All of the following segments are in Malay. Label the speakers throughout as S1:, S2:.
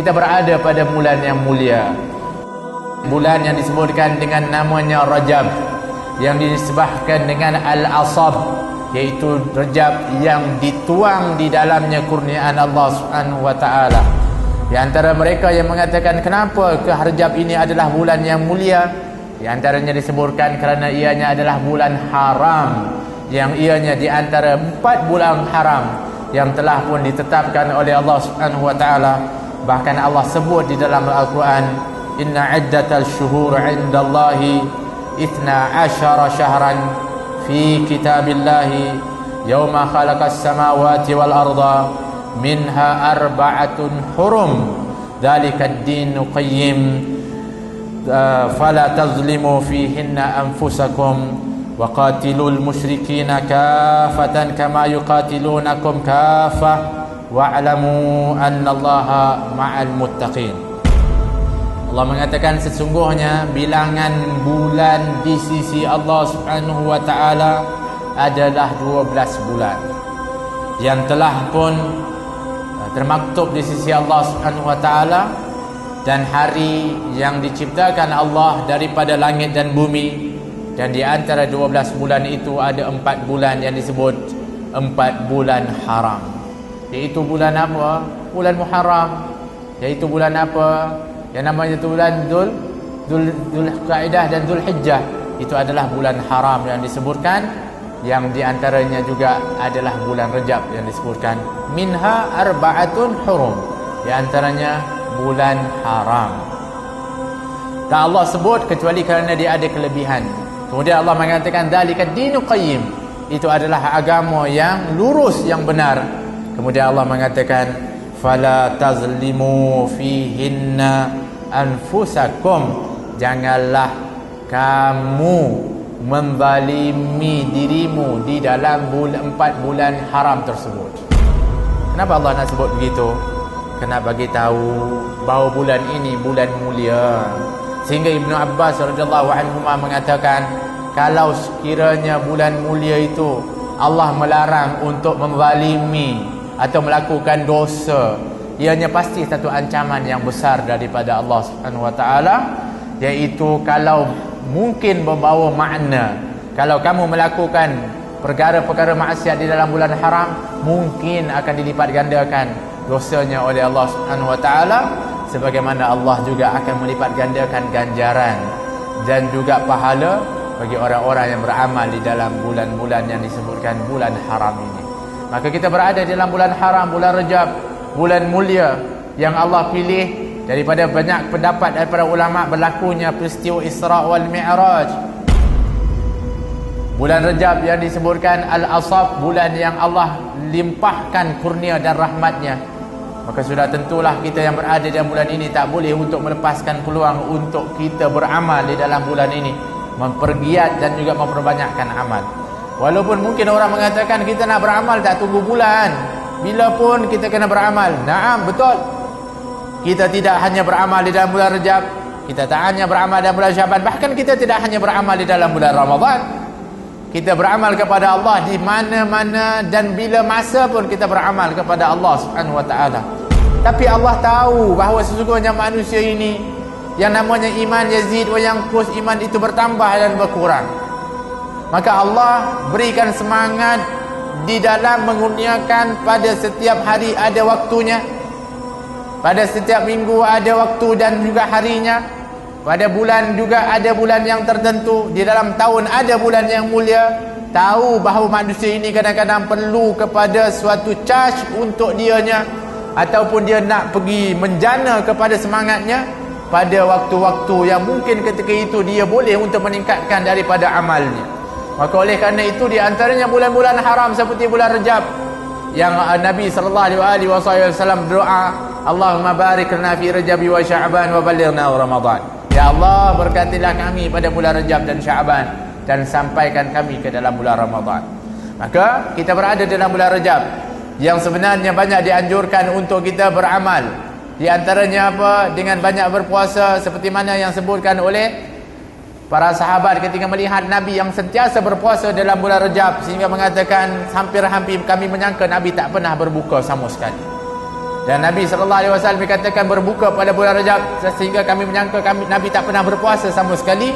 S1: kita berada pada bulan yang mulia. Bulan yang disebutkan dengan namanya Rajab yang disebahkan dengan Al-Asab iaitu Rajab yang dituang di dalamnya kurniaan Allah taala. Di antara mereka yang mengatakan kenapa ke Rajab ini adalah bulan yang mulia di antaranya disebutkan kerana ianya adalah bulan haram yang ianya di antara empat bulan haram yang telah pun ditetapkan oleh Allah taala bahkan Allah sebut di dalam Al-Quran inna iddatal syuhur indallahi ithna ashara syahran fi kitabillahi yawma khalaqas samawati wal arda minha arba'atun hurum dhalika ad-dinu qayyim فلا تظلموا فيهن أنفسكم وقاتلوا المشركين كافة كما يقاتلونكم كافة wa'lamu annallaha ma'al muttaqin. Allah mengatakan sesungguhnya bilangan bulan di sisi Allah Subhanahu wa taala adalah 12 bulan. Yang telah pun eh, termaktub di sisi Allah Subhanahu wa taala dan hari yang diciptakan Allah daripada langit dan bumi. Dan di antara 12 bulan itu ada 4 bulan yang disebut 4 bulan haram iaitu bulan apa? bulan Muharram iaitu bulan apa? yang namanya itu bulan Dhul Dhul, Dhul Qaidah dan Dhul Hijjah itu adalah bulan haram yang disebutkan yang di antaranya juga adalah bulan Rejab yang disebutkan minha arba'atun hurum di antaranya bulan haram. Tak Allah sebut kecuali kerana dia ada kelebihan. Kemudian Allah mengatakan dalika dinu qayyim. Itu adalah agama yang lurus yang benar. Kemudian Allah mengatakan fala tazlimu fihinna anfusakum. Janganlah kamu membalimi dirimu di dalam bulan empat bulan haram tersebut. Kenapa Allah nak sebut begitu? kena bagi tahu bahawa bulan ini bulan mulia sehingga Ibnu Abbas radhiyallahu anhu mengatakan kalau sekiranya bulan mulia itu Allah melarang untuk menzalimi atau melakukan dosa ianya pasti satu ancaman yang besar daripada Allah Subhanahu wa taala iaitu kalau mungkin membawa makna kalau kamu melakukan perkara-perkara maksiat di dalam bulan haram mungkin akan dilipat gandakan dosanya oleh Allah Subhanahu wa taala sebagaimana Allah juga akan melipat gandakan ganjaran dan juga pahala bagi orang-orang yang beramal di dalam bulan-bulan yang disebutkan bulan haram ini. Maka kita berada dalam bulan haram, bulan Rejab, bulan mulia yang Allah pilih daripada banyak pendapat daripada ulama berlakunya peristiwa Isra wal Mi'raj. Bulan Rejab yang disebutkan Al-Asab, bulan yang Allah limpahkan kurnia dan rahmatnya. Maka sudah tentulah kita yang berada dalam bulan ini tak boleh untuk melepaskan peluang untuk kita beramal di dalam bulan ini. Mempergiat dan juga memperbanyakkan amal walaupun mungkin orang mengatakan kita nak beramal tak tunggu bulan. Bila pun kita kena beramal. Naam betul. Kita tidak hanya beramal di dalam bulan Rejab. Kita tak hanya beramal dalam bulan Syaban. Bahkan kita tidak hanya beramal di dalam bulan Ramadhan kita beramal kepada Allah di mana-mana dan bila masa pun kita beramal kepada Allah Subhanahu wa taala. Tapi Allah tahu bahawa sesungguhnya manusia ini yang namanya iman yazid wa yanqus iman itu bertambah dan berkurang. Maka Allah berikan semangat di dalam mengurniakan pada setiap hari ada waktunya. Pada setiap minggu ada waktu dan juga harinya. Pada bulan juga ada bulan yang tertentu. Di dalam tahun ada bulan yang mulia. Tahu bahawa manusia ini kadang-kadang perlu kepada suatu charge untuk dianya. Ataupun dia nak pergi menjana kepada semangatnya. Pada waktu-waktu yang mungkin ketika itu dia boleh untuk meningkatkan daripada amalnya. Maka oleh kerana itu di antaranya bulan-bulan haram seperti bulan Rejab. Yang Nabi SAW berdoa. Allahumma barik lana fi Rejab wa Sya'ban wa balighna Ramadan. Ya Allah berkatilah kami pada bulan Rajab dan Syaban dan sampaikan kami ke dalam bulan Ramadan. Maka kita berada dalam bulan Rajab yang sebenarnya banyak dianjurkan untuk kita beramal. Di antaranya apa? Dengan banyak berpuasa seperti mana yang sebutkan oleh para sahabat ketika melihat Nabi yang sentiasa berpuasa dalam bulan Rajab sehingga mengatakan hampir-hampir kami menyangka Nabi tak pernah berbuka sama sekali. Dan Nabi SAW katakan berbuka pada bulan Rajab sehingga kami menyangka kami Nabi tak pernah berpuasa sama sekali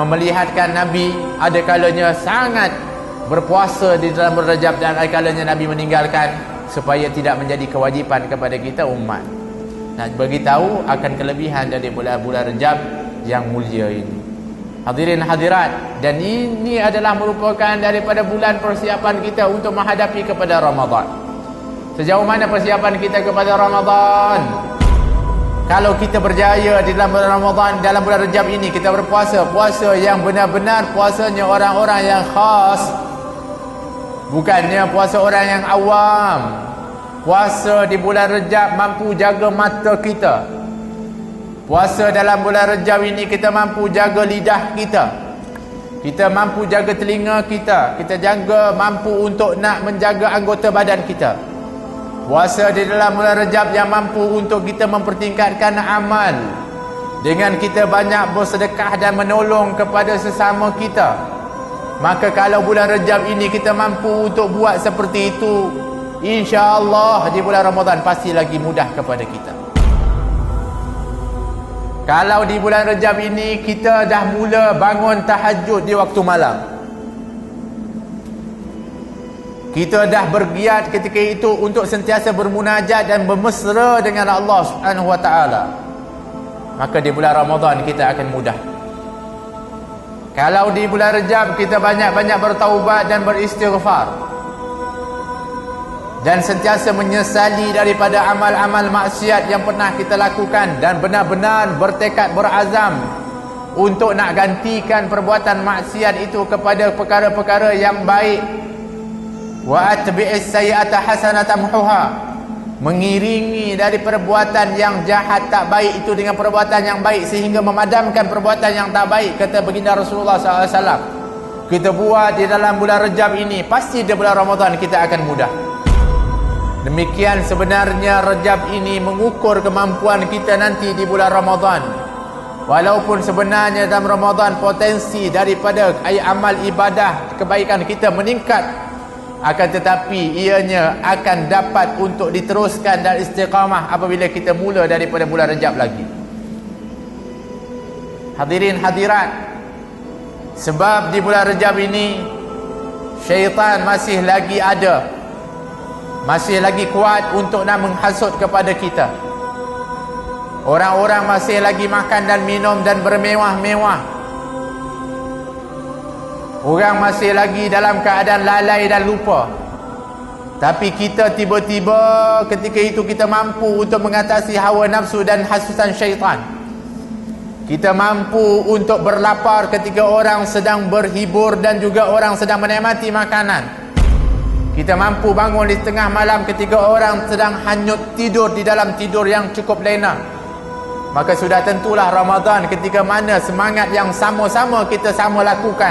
S1: memelihatkan Nabi ada kalanya sangat berpuasa di dalam bulan Rajab dan ada kalanya Nabi meninggalkan supaya tidak menjadi kewajipan kepada kita umat. Nak bagi tahu akan kelebihan dari bulan-bulan Rajab yang mulia ini. Hadirin hadirat dan ini adalah merupakan daripada bulan persiapan kita untuk menghadapi kepada Ramadan. Sejauh mana persiapan kita kepada Ramadan? Kalau kita berjaya di dalam bulan Ramadan dalam bulan Rejab ini kita berpuasa, puasa yang benar-benar puasanya orang-orang yang khas. Bukannya puasa orang yang awam. Puasa di bulan Rejab mampu jaga mata kita, Puasa dalam bulan Rejab ini kita mampu jaga lidah kita. Kita mampu jaga telinga kita. Kita jaga mampu untuk nak menjaga anggota badan kita. Puasa di dalam bulan Rejab yang mampu untuk kita mempertingkatkan amal. Dengan kita banyak bersedekah dan menolong kepada sesama kita. Maka kalau bulan Rejab ini kita mampu untuk buat seperti itu. InsyaAllah di bulan Ramadan pasti lagi mudah kepada kita. Kalau di bulan Rejab ini kita dah mula bangun tahajud di waktu malam. Kita dah bergiat ketika itu untuk sentiasa bermunajat dan bermesra dengan Allah Subhanahu wa taala. Maka di bulan Ramadan kita akan mudah. Kalau di bulan Rejab kita banyak-banyak bertaubat dan beristighfar dan sentiasa menyesali daripada amal-amal maksiat yang pernah kita lakukan dan benar-benar bertekad berazam untuk nak gantikan perbuatan maksiat itu kepada perkara-perkara yang baik. Wa atbi'is sayyi'ata hasanatan muha mengiringi dari perbuatan yang jahat tak baik itu dengan perbuatan yang baik sehingga memadamkan perbuatan yang tak baik kata baginda Rasulullah SAW kita buat di dalam bulan Rejab ini pasti di bulan Ramadan kita akan mudah Demikian sebenarnya Rejab ini mengukur kemampuan kita nanti di bulan Ramadan. Walaupun sebenarnya dalam Ramadan potensi daripada amal ibadah kebaikan kita meningkat akan tetapi ianya akan dapat untuk diteruskan dan istiqamah apabila kita mula daripada bulan Rejab lagi. Hadirin hadirat sebab di bulan Rejab ini syaitan masih lagi ada masih lagi kuat untuk nak menghasut kepada kita. Orang-orang masih lagi makan dan minum dan bermewah-mewah. Orang masih lagi dalam keadaan lalai dan lupa. Tapi kita tiba-tiba ketika itu kita mampu untuk mengatasi hawa nafsu dan hasutan syaitan. Kita mampu untuk berlapar ketika orang sedang berhibur dan juga orang sedang menikmati makanan kita mampu bangun di tengah malam ketika orang sedang hanyut tidur di dalam tidur yang cukup lena. Maka sudah tentulah Ramadan ketika mana semangat yang sama-sama kita sama lakukan.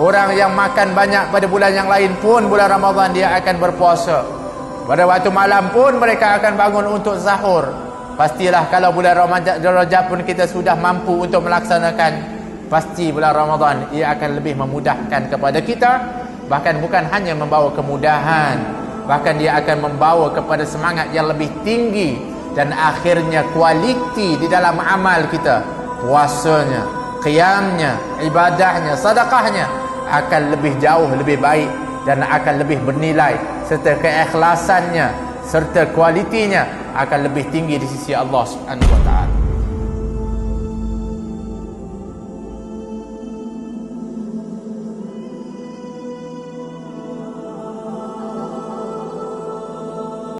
S1: Orang yang makan banyak pada bulan yang lain pun bulan Ramadan dia akan berpuasa. Pada waktu malam pun mereka akan bangun untuk sahur. Pastilah kalau bulan Ramadan Rajab pun kita sudah mampu untuk melaksanakan. Pasti bulan Ramadan ia akan lebih memudahkan kepada kita bahkan bukan hanya membawa kemudahan bahkan dia akan membawa kepada semangat yang lebih tinggi dan akhirnya kualiti di dalam amal kita. Puasanya qiyamnya ibadahnya sedekahnya akan lebih jauh lebih baik dan akan lebih bernilai serta keikhlasannya serta kualitinya akan lebih tinggi di sisi Allah Subhanahu wa taala